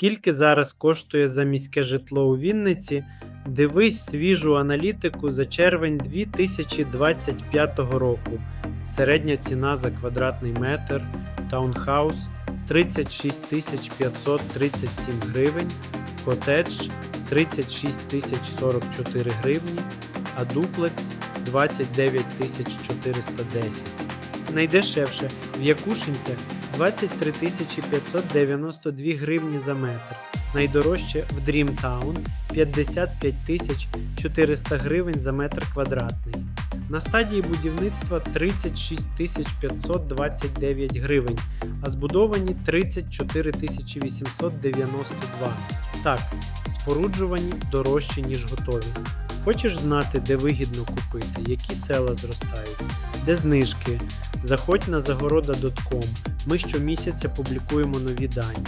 Скільки зараз коштує за міське житло у Вінниці? Дивись свіжу аналітику за червень 2025 року. Середня ціна за квадратний метр таунхаус 36 537 гривень, котедж 36 044 гривні, а дуплекс 29 410. Найдешевше в Якушинцях 23 592 гривні за метр. Найдорожче в Дрімтаун 55 400 гривень за метр квадратний. На стадії будівництва 36 529 гривень, а збудовані 34 892. Так, споруджувані дорожчі, ніж готові. Хочеш знати, де вигідно купити, які села зростають, де знижки? Заходь на загорода.com. Ми щомісяця публікуємо нові дані.